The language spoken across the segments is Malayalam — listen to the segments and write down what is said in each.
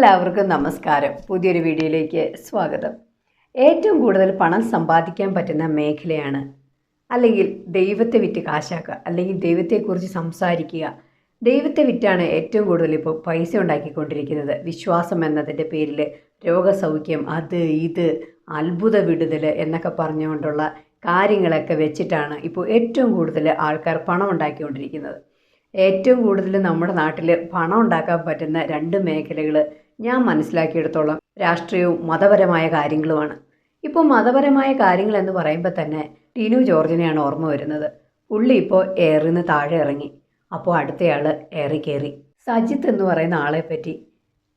എല്ലാവർക്കും നമസ്കാരം. പുതിയൊരു വീഡിയോയിലേക്ക് സ്വാഗതം. ഏറ്റവും കൂടുതൽ പണം സമ്പാദിക്കാൻ പറ്റുന്ന മേഖലയാണ് അല്ലെങ്കിൽ ദൈവത്തെ വിറ്റ് കാശാക്കുക അല്ലെങ്കിൽ ദൈവത്തെക്കുറിച്ച് സംസാരിക്കുക. ദൈവത്തെ വിറ്റാണ് ഏറ്റവും കൂടുതൽ ഇപ്പോൾ പൈസ ഉണ്ടാക്കിക്കൊണ്ടിരിക്കുന്നത്. വിശ്വാസം എന്നതിന്റെ പേരിൽ രോഗസൗഖ്യം അത് ഇത് അത്ഭുത വിടുതൽ എന്നൊക്കെ പറഞ്ഞുകൊണ്ടുള്ള കാര്യങ്ങളൊക്കെ വെച്ചിട്ടാണ് ഇപ്പോൾ ഏറ്റവും കൂടുതൽ ആൾക്കാർ പണം ഉണ്ടാക്കിക്കൊണ്ടിരിക്കുന്നത്. ഏറ്റവും കൂടുതൽ നമ്മുടെ നാട്ടിൽ പണം ഉണ്ടാക്കാൻ പറ്റുന്ന രണ്ട് മേഖലകൾ ഞാൻ മനസ്സിലാക്കിയെടുത്തോളം രാഷ്ട്രീയവും മതപരമായ കാര്യങ്ങളുമാണ്. ഇപ്പോൾ മതപരമായ കാര്യങ്ങൾ എന്ന് പറയുമ്പോൾ തന്നെ ടീനു ജോർജിനെയാണ് ഓർമ്മ വരുന്നത്. പുള്ളി ഇപ്പോൾ ഏറിന്ന് താഴെ ഇറങ്ങി. അപ്പോൾ അടുത്തയാൾ ഏറി കയറി സജിത്ത് എന്ന് പറയുന്ന ആളെ പറ്റി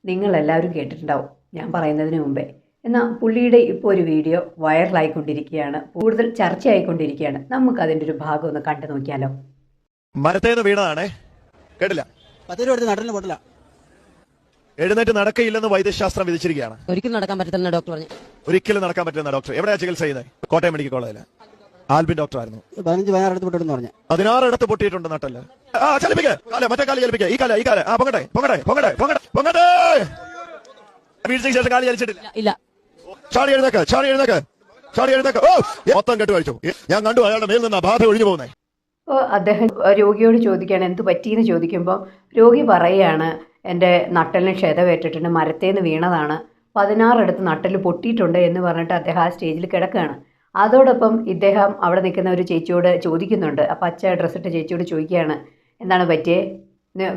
നിങ്ങളെല്ലാവരും കേട്ടിട്ടുണ്ടാവും. ഞാൻ പറയുന്നതിന് മുമ്പേ. എന്നാൽ പുള്ളിയുടെ ഇപ്പോൾ ഒരു വീഡിയോ വൈറലായിക്കൊണ്ടിരിക്കുകയാണ്. കൂടുതൽ ചർച്ചയായിക്കൊണ്ടിരിക്കുകയാണ്. നമുക്കതിന്റെ ഒരു ഭാഗം ഒന്ന് കണ്ടു നോക്കിയാലോ മരത്തേന്ന് വീണതാണേ. കേട്ടില്ല. പത്ത് രൂപ നട്ടലിന് പൊട്ടില്ല എഴുന്നേറ്റ് നടക്കയില്ലെന്ന് വൈദ്യശാസ്ത്രം വിധിച്ചിരിക്കുകയാണ്. ഒരിക്കലും നടക്കാൻ പറ്റില്ല ഡോക്ടർ പറഞ്ഞു. ഒരിക്കലും നടക്കാൻ പറ്റില്ല ഡോക്ടർ. എവിടെയാ ചികിത്സ ചെയ്യുന്നത്? കോട്ടയം മെഡിക്കൽ കോളേജിൽ. ആൽബിൻ ഡോക്ടർ ആയിരുന്നു പതിനഞ്ച് പതിനാറിടത്ത് പൊട്ടിട്ടെന്ന് പറഞ്ഞു. പതിനാറിടത്ത് പൊട്ടിയിട്ടുണ്ട് നട്ടൽ. ആ ചലിപ്പിക്ക്. കാല മറ്റേ കാലി ചലിപ്പിക്കുക ഈ കാല ഈ കാല. ആ പൊങ്ങട്ടെ പൊങ്ങട്ടെ പൊങ്ങട്ടെ പൊങ്ങട്ടെ പൊങ്ങട്ടെ! വീഴ്ചയ്ക്ക് ശേഷം കാലി ചലിച്ചിട്ടില്ല. ഇല്ല ചാടി എഴുന്നേക്ക് ചാടി എഴുന്നേക്ക് ചാടി എഴുന്നേക്ക്. ഓ മൊത്തം കെട്ട് കഴിച്ചു ഞാൻ കണ്ടു അയാളുടെ മേൽ നിന്ന് ബാധ ഒഴിഞ്ഞു പോകുന്നേ. അപ്പോൾ അദ്ദേഹം രോഗിയോട് ചോദിക്കുകയാണ് എന്ത് പറ്റിയെന്ന്? ചോദിക്കുമ്പോൾ രോഗി പറയുകയാണ് എന്റെ നട്ടലിന് ക്ഷതമേറ്റിട്ടുണ്ട് മരത്തേന്ന് വീണതാണ്. പതിനാറിടത്ത് നട്ടൽ പൊട്ടിയിട്ടുണ്ട് എന്ന് പറഞ്ഞിട്ട് അദ്ദേഹം ആ സ്റ്റേജിൽ കിടക്കുകയാണ്. അതോടൊപ്പം ഇദ്ദേഹം അവിടെ നിൽക്കുന്ന ഒരു ചേച്ചിയോട് ചോദിക്കുന്നുണ്ട്. ആ പച്ച ഡ്രസ്സിട്ട് ചേച്ചിയോട് ചോദിക്കുകയാണ് എന്താണ് പറ്റിയേ?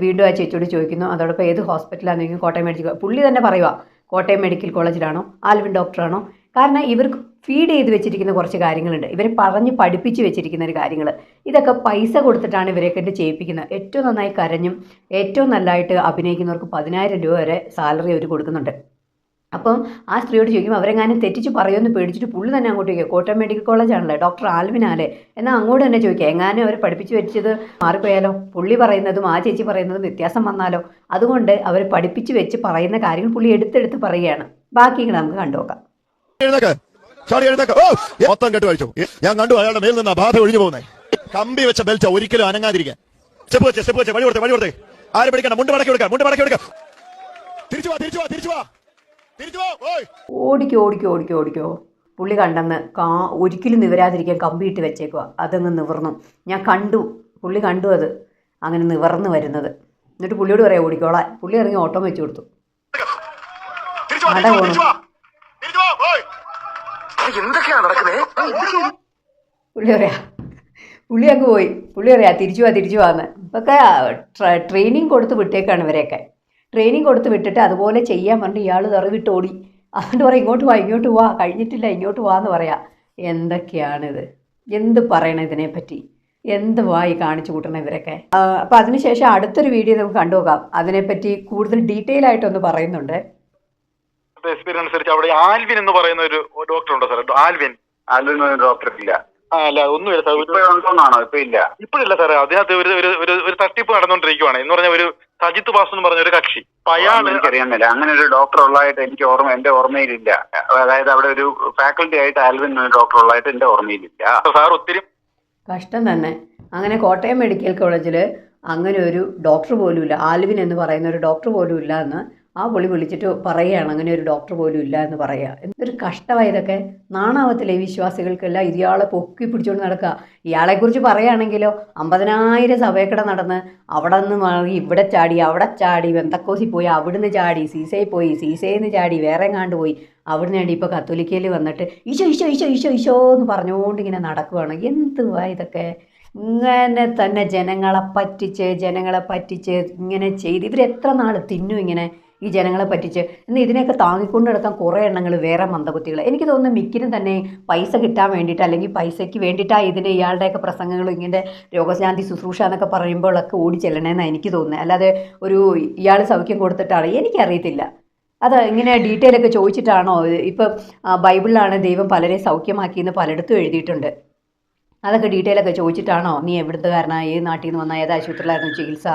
വീണ്ടും ആ ചേച്ചിയോട് ചോദിക്കുന്നു. അതോടൊപ്പം ഏത് ഹോസ്പിറ്റലാണെന്നെങ്കിൽ കോട്ടയം മെഡിക്കൽ പുള്ളി തന്നെ പറയുക കോട്ടയം മെഡിക്കൽ കോളേജിലാണോ? ആൽവിൻ ഡോക്ടറാണോ? കാരണം ഇവർക്ക് ഫീഡ് ചെയ്ത് വെച്ചിരിക്കുന്ന കുറച്ച് കാര്യങ്ങളുണ്ട്. ഇവരെ പറഞ്ഞ് പഠിപ്പിച്ച് വെച്ചിരിക്കുന്ന ഒരു കാര്യങ്ങൾ ഇതൊക്കെ പൈസ കൊടുത്തിട്ടാണ് ഇവരെ കൊണ്ട് ചെയ്യിപ്പിക്കുന്നത്. ഏറ്റവും നന്നായി കരഞ്ഞും ഏറ്റവും നല്ലതായിട്ട് അഭിനയിക്കുന്നവർക്ക് പതിനായിരം രൂപ വരെ സാലറി അവർ കൊടുക്കുന്നുണ്ട്. അപ്പം ആ സ്ത്രീയോട് ചോദിക്കുമ്പോൾ അവരെങ്ങാനും തെറ്റിച്ച് പറയുമെന്ന് പേടിച്ചിട്ട് പുള്ളി തന്നെ അങ്ങോട്ട് ചോദിക്കുക കോട്ടയം മെഡിക്കൽ കോളേജാണല്ലേ ഡോക്ടർ ആൽവിനാലേ? എന്നാൽ അങ്ങോട്ട് തന്നെ ചോദിക്കുക എങ്ങാനും അവർ പഠിപ്പിച്ച് വെച്ചത് മാറിപ്പോയാലോ? പുള്ളി പറയുന്നതും ആ ചേച്ചി പറയുന്നതും വ്യത്യാസം വന്നാലോ? അതുകൊണ്ട് അവർ പഠിപ്പിച്ച് വെച്ച് പറയുന്ന കാര്യങ്ങൾ പുള്ളി എടുത്തെടുത്ത് പറയുകയാണ്. ബാക്കി നമുക്ക് കണ്ടുനോക്കാം. എഴുന്നേക്ക്. ചാടി എഴുന്നേക്ക്. ഓ മൊത്തം കെട്ട് കഴിച്ചു. ഞാൻ കണ്ടു അയാളുടെ മേൽ നിന്ന് ബാധ ഒഴിഞ്ഞു പോകുന്നേ. കമ്പി വെച്ച ബെൽറ്റ് ഒരിക്കലും അനങ്ങാതിരിക്കാൻ. സ്റ്റെപ്പ് വെച്ച് സ്റ്റെപ്പ് വെച്ച് വഴി കൊടുത്തേ വഴി കൊടുത്തേ ആരെ പിടിക്കണ്ട? മുണ്ട് മടക്കി കൊടുക്കാം മുണ്ട് മടക്കി കൊടുക്കാം തിരിച്ചു വാ തിരിച്ചു വാ തിരിച്ചു വാ. തിരിച്ചു വാ ഓടിക്കോ ഓടിക്കോ ഓടിക്കോ ഓടിക്കോ. പുള്ളി കണ്ടെന്ന് കാ ഒരിക്കലും നിവരാതിരിക്കാൻ കമ്പിയിട്ട് വെച്ചേക്കുക അതങ്ങ് നിവർന്നു. ഞാൻ കണ്ടു. പുള്ളി കണ്ടു അത്. അങ്ങനെ നിവർന്നു വരുന്നത്. എന്നിട്ട് പുള്ളിയോട് പറയാം ഓടിക്കോളാൻ. പുള്ളി ഇറങ്ങി ഓട്ടം വെച്ചു കൊടുത്തു. നട തിരിച്ചു വാ പോണം. തിരിച്ചു വാ ഓയ് എന്തൊക്കെയാ പുള്ളി അങ്ങ് പോയി. പുള്ളി പറയാ തിരിച്ചു വാ തിരിച്ചു വാന്ന് ഇപ്പൊക്കെ ട്രെയിനിങ് കൊടുത്ത് വിട്ടേക്കാണ് ഇവരെയൊക്കെ. ട്രെയിനിങ് കൊടുത്ത് വിട്ടിട്ട് അതുപോലെ ചെയ്യാൻ പറഞ്ഞിട്ട് ഇയാൾ തറവിട്ട് ഓടി. അതുകൊണ്ട് പറയാം ഇങ്ങോട്ട് വാ ഇങ്ങോട്ട് വാ കഴിഞ്ഞിട്ടില്ല ഇങ്ങോട്ട് വാ എന്ന് പറയാം. എന്തൊക്കെയാണിത്? എന്ത് പറയണം ഇതിനെപ്പറ്റി? എന്ത് വായി കാണിച്ചു കൂട്ടണം ഇവരൊക്കെ? ആ, അപ്പം അതിനുശേഷം അടുത്തൊരു വീഡിയോ നമുക്ക് കണ്ടുപോകാം അതിനെപ്പറ്റി കൂടുതൽ ഡീറ്റെയിൽ ആയിട്ടൊന്ന് പറയുന്നുണ്ട്. എക്സ്പീരിയൻസ് അനുസരിച്ച് അവിടെ ആൽവിൻ എന്ന് പറയുന്ന ഒരു ഡോക്ടർ ഉണ്ടോ സാർ ആൽവിൻ? ആൽവിൻ ഡോക്ടർ ഇല്ല. ആ അല്ല ഒന്നുമില്ല സാർ ഇപ്പൊ ഉണ്ടോന്നാണോ? ഇപ്പൊ ഇല്ല. ഇപ്പോഴില്ല സാർ അതിനകത്ത് ഒരു ഒരു തട്ടിപ്പ് നടന്നുകൊണ്ടിരിക്കുവാണ്. എന്ന് പറഞ്ഞ ഒരു സജിത്ത് ബാസ് എന്ന് പറഞ്ഞ ഒരു കക്ഷി എനിക്കറിയാൻ അങ്ങനെ ഒരു ഡോക്ടർ ഉള്ളതായിട്ട് എനിക്ക് ഓർമ്മ എന്റെ ഓർമ്മയിലില്ല. അതായത് അവിടെ ഒരു ഫാക്കൽറ്റി ആയിട്ട് ആൽവിൻ ഡോക്ടർ ഉള്ളതായിട്ട് എന്റെ ഓർമ്മയിലില്ല. സാർ ഒത്തിരി കഷ്ടം തന്നെ. അങ്ങനെ കോട്ടയം മെഡിക്കൽ കോളേജിൽ അങ്ങനെ ഒരു ഡോക്ടർ പോലും ഇല്ല ആൽവിൻ എന്ന് പറയുന്ന ഒരു ഡോക്ടർ പോലും ഇല്ല എന്ന് ആ പുള്ളി വിളിച്ചിട്ട് പറയുകയാണ് അങ്ങനെ ഒരു ഡോക്ടർ പോലും ഇല്ല എന്ന് പറയുക എന്തൊരു കഷ്ടമായി ഇതൊക്കെ. നാണാവത്തില്ലേ ഈ വിശ്വാസികൾക്കെല്ലാം ഇയാളെ പൊക്കി പിടിച്ചുകൊണ്ട് നടക്കുക ഇയാളെക്കുറിച്ച് പറയുകയാണെങ്കിലോ അമ്പതിനായിരം സഭയക്കട നടന്ന് അവിടെ നിന്ന് മാറി ഇവിടെ ചാടി അവിടെ ചാടി വെന്തക്കോസി പോയി അവിടുന്ന് ചാടി സീസയിൽ പോയി സീസയിൽ നിന്ന് ചാടി വേറെ എങ്ങാണ്ട് പോയി അവിടുന്ന് വേണ്ടി ഇപ്പോൾ കത്തോലിക്കയിൽ വന്നിട്ട് ഈശോ ഈശോ ഈശോ ഈശോ ഈശോ എന്ന് പറഞ്ഞുകൊണ്ട് ഇങ്ങനെ നടക്കുകയാണ് എന്തുവാ ഇതൊക്കെ? ഇങ്ങനെ തന്നെ ജനങ്ങളെ പറ്റിച്ച് ജനങ്ങളെ പറ്റിച്ച് ഇങ്ങനെ ചെയ്ത്. ഇവരെത്ര നാൾ തിന്നും ഇങ്ങനെ? ഈ ജനങ്ങളെ പറ്റിച്ച്. എന്നാൽ ഇതിനെയൊക്കെ താങ്ങിക്കൊണ്ട് നടക്കാൻ കുറേ എണ്ണങ്ങൾ വേറെ മന്ദബുദ്ധികൾ. എനിക്ക് തോന്നുന്നു മിക്കരും തന്നെ പൈസ കിട്ടാൻ വേണ്ടിയിട്ട് അല്ലെങ്കിൽ പൈസയ്ക്ക് വേണ്ടിയിട്ടാണ് ഇതിന് ഇയാളുടെയൊക്കെ പ്രസംഗങ്ങളും ഇങ്ങനെ രോഗശാന്തി ശുശ്രൂഷ എന്നൊക്കെ പറയുമ്പോഴൊക്കെ ഓടി ചെല്ലണമെന്നാണ് എനിക്ക് തോന്നുന്നത്. അല്ലാതെ ഒരു ഇയാൾ സൗഖ്യം കൊടുത്തിട്ടാണ് എനിക്കറിയത്തില്ല. അത് ഇങ്ങനെ ഡീറ്റെയിൽ ഒക്കെ ചോദിച്ചിട്ടാണോ? ഇപ്പം ബൈബിളിലാണ് ദൈവം പലരെ സൗഖ്യമാക്കിയെന്ന് പലയിടത്തും എഴുതിയിട്ടുണ്ട്. അതൊക്കെ ഡീറ്റെയിൽ ഒക്കെ ചോദിച്ചിട്ടാണോ? നീ എവിടുത്തുകാരനാ ഏത് നാട്ടിൽ നിന്ന് വന്ന? ഏത് ആശുപത്രിയിലായിരുന്നു ചികിത്സ?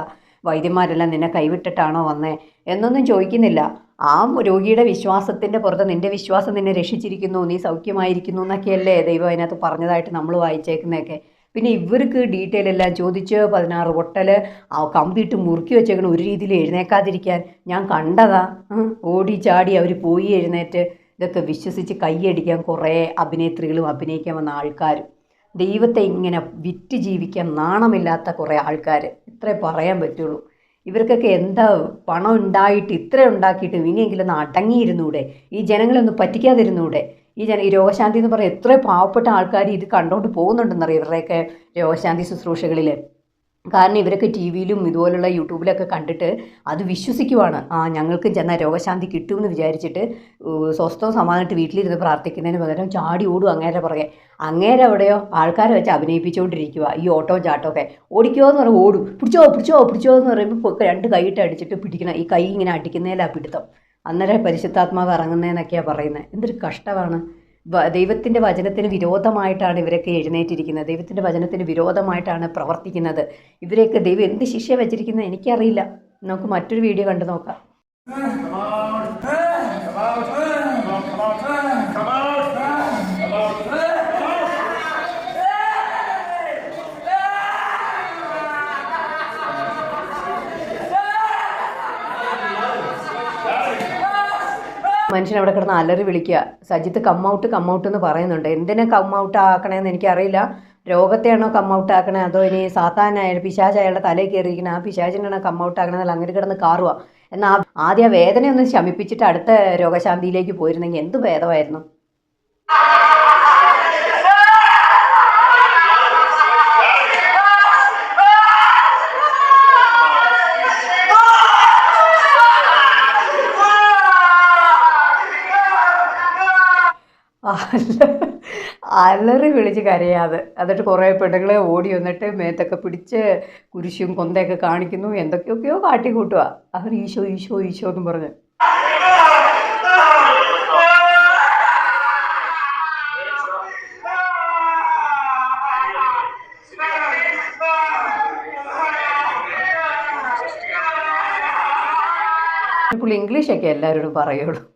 വൈദ്യന്മാരെല്ലാം നിന്നെ കൈവിട്ടിട്ടാണോ വന്നേ? എന്നൊന്നും ചോദിക്കുന്നില്ല. ആ രോഗിയുടെ വിശ്വാസത്തിന്റെ പുറത്ത് നിന്റെ വിശ്വാസം നിന്നെ രക്ഷിച്ചിരിക്കുന്നു നീ സൗഖ്യമായിരിക്കുന്നു എന്നൊക്കെയല്ലേ ദൈവം അതിനകത്ത് പറഞ്ഞതായിട്ട് നമ്മൾ വായിച്ചേക്കുന്നതൊക്കെ. പിന്നെ ഇവർക്ക് ഡീറ്റെയിൽ എല്ലാം ചോദിച്ച് പതിനാറ് പൊട്ടൽ കമ്പിയിട്ട് മുറുക്കി വെച്ചേക്കണ ഒരു രീതിയിൽ എഴുന്നേക്കാതിരിക്കാൻ ഞാൻ കണ്ടതാ. ഓടി ചാടി അവർ പോയി എഴുന്നേറ്റ്. ഇതൊക്കെ വിശ്വസിച്ച് കൈയടിക്കാൻ കുറേ അഭിനേത്രികളും അഭിനയിക്കാൻ വന്ന ആൾക്കാരും ദൈവത്തെ ഇങ്ങനെ വിറ്റ് ജീവിക്കാൻ നാണമില്ലാത്ത കുറേ ആൾക്കാർ. ഇത്രേ പറയാൻ പറ്റുള്ളൂ. ഇവർക്കൊക്കെ എന്താ പണം ഉണ്ടായിട്ട് ഇത്ര ഉണ്ടാക്കിയിട്ട് ഇനിയെങ്കിലും ഒന്ന് അടങ്ങിയിരുന്നൂടെ? ഈ ജനങ്ങളെ ഒന്ന് പറ്റിക്കാതിരുന്നൂടെ? ഈ ജന ഈ രോഗശാന്തി എന്ന് പറയുന്ന എത്ര പാവപ്പെട്ട ആൾക്കാർ ഇത് കണ്ടുകൊണ്ട് പോകുന്നുണ്ടെന്നറിയാം ഇവരുടെയൊക്കെ രോഗശാന്തി ശുശ്രൂഷകളിൽ കാരണം ഇവരൊക്കെ ടി വിയിലും ഇതുപോലുള്ള യൂട്യൂബിലൊക്കെ കണ്ടിട്ട് അത് വിശ്വസിക്കുവാണ്. ആ ഞങ്ങൾക്ക് ചെന്നാൽ രോഗശാന്തി കിട്ടുമെന്ന് വിചാരിച്ചിട്ട് സ്വസ്ഥവും സമാധാനമായിട്ട് വീട്ടിലിരുന്ന് പ്രാർത്ഥിക്കുന്നതിന് പകരം ചാടി ഓടും അങ്ങേരെ പുറകെ. അങ്ങേരെ എവിടെയോ ആൾക്കാരെ വെച്ച് അഭിനയിപ്പിച്ചുകൊണ്ടിരിക്കുക ഈ ഓട്ടവും ചാട്ടമൊക്കെ. ഓടിക്കോ എന്ന് പറയുമ്പോൾ ഓടും. പിടിച്ചോ പിടിച്ചോ പിടിച്ചോ എന്ന് പറയുമ്പോൾ രണ്ട് കൈയിട്ട് അടിച്ചിട്ട് പിടിക്കണം. ഈ കൈ ഇങ്ങനെ അടിക്കുന്നതിലാണ് പിടുത്തം. അന്നേരം പരിശുദ്ധാത്മാവ് ഇറങ്ങുന്നതെന്നൊക്കെയാണ് പറയുന്നത് എന്തൊരു കഷ്ടമാണ്. ദൈവത്തിന്റെ വചനത്തിന് വിരോധമായിട്ടാണ് ഇവരൊക്കെ എഴുന്നേറ്റിരിക്കുന്നത്. ദൈവത്തിന്റെ വചനത്തിന് വിരോധമായിട്ടാണ് പ്രവർത്തിക്കുന്നത്. ഇവരെയൊക്കെ ദൈവം എന്ത് ശിക്ഷ വെച്ചിരിക്കുന്നത് എനിക്കറിയില്ല. നമുക്ക് മറ്റൊരു വീഡിയോ കണ്ടു നോക്കാം. മനുഷ്യൻ അവിടെ കിടന്ന് അലറി വിളിക്കുക. സജിത്ത് കമ്മൗട്ട് കമ്മൗട്ട് എന്ന് പറയുന്നുണ്ട്. എന്തിനാ കമ്മൗട്ട് ആക്കണേന്ന് എനിക്കറിയില്ല. രോഗത്തെയാണോ കമ്മൗട്ട് ആക്കണേ? അതോ ഇനി സാത്താനായ പിശാച് അയാളുടെ തലയിൽ കയറിയിരിക്കണ? ആ പിശാചിനാണോ കമ്മൗട്ട് ആക്കണേന്നല്ല അങ്ങനെ കിടന്ന് കാറുക എന്നാൽ ആദ്യം വേദനയൊന്ന് ശമിപ്പിച്ചിട്ട് അടുത്ത രോഗശാന്തിയിലേക്ക് പോയിരുന്നെങ്കിൽ എന്ത് ഭേദമായിരുന്നു? അലറി വിളിച്ച് കരയാതെ. എന്നിട്ട് കുറേ പെണ്ണുങ്ങളെ ഓടി വന്നിട്ട് മേത്തൊക്കെ പിടിച്ച് കുരിശും കൊന്തയൊക്കെ കാണിക്കുന്നു. എന്തൊക്കെയൊക്കെയോ കാട്ടിക്കൂട്ടുക അവർ ഈശോ ഈശോ ഈശോ എന്നും പറഞ്ഞ്. പുള്ളി ഇംഗ്ലീഷൊക്കെ എല്ലാവരോടും പറയുള്ളൂ.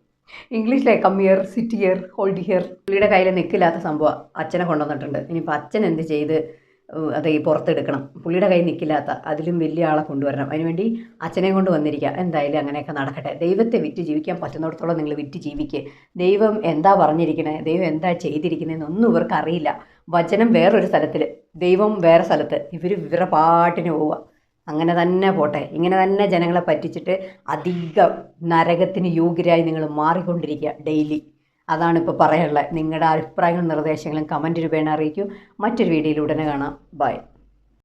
ഇംഗ്ലീഷിലെ come here sit here hold here പുള്ളിയുടെ കയ്യിൽ നിൽക്കില്ലാത്ത സംഭവം. അച്ഛനെ കൊണ്ടുവന്നിട്ടുണ്ട്. ഇനിയിപ്പോൾ അച്ഛൻ എന്ത് ചെയ്ത് അത് ഈ പുറത്തെടുക്കണം? പുള്ളിയുടെ കയ്യിൽ നിൽക്കില്ലാത്ത അതിലും വലിയ ആളെ കൊണ്ടുവരണം. അതിനുവേണ്ടി അച്ഛനെ കൊണ്ട് വന്നിരിക്കുക എന്തായാലും അങ്ങനെയൊക്കെ നടക്കട്ടെ. ദൈവത്തെ വിറ്റ് ജീവിക്കാൻ പറ്റുന്നിടത്തോളം നിങ്ങൾ വിറ്റ് ജീവിക്കുക ദൈവം എന്താ പറഞ്ഞിരിക്കണേ? ദൈവം എന്താ ചെയ്തിരിക്കുന്നതെന്നൊന്നും ഇവർക്ക് അറിയില്ല. വചനം വേറൊരു സ്ഥലത്തിൽ ദൈവം വേറെ സ്ഥലത്ത്. ഇവർ ഇവരുടെ പാട്ടിന് പോവുക. അങ്ങനെ തന്നെ പോട്ടെ. ഇങ്ങനെ തന്നെ ജനങ്ങളെ പറ്റിച്ചിട്ട് അധികം നരകത്തിന് യോഗ്യരായി നിങ്ങൾ മാറിക്കൊണ്ടിരിക്കുക ഡെയിലി. അതാണ് ഇപ്പോൾ പറയാനുള്ളത്. നിങ്ങളുടെ അഭിപ്രായങ്ങളും നിർദ്ദേശങ്ങളും കമന്റ് രൂപേണ അറിയിക്കൂ. മറ്റൊരു വീഡിയോയിൽ ഉടനെ കാണാം. ബൈ.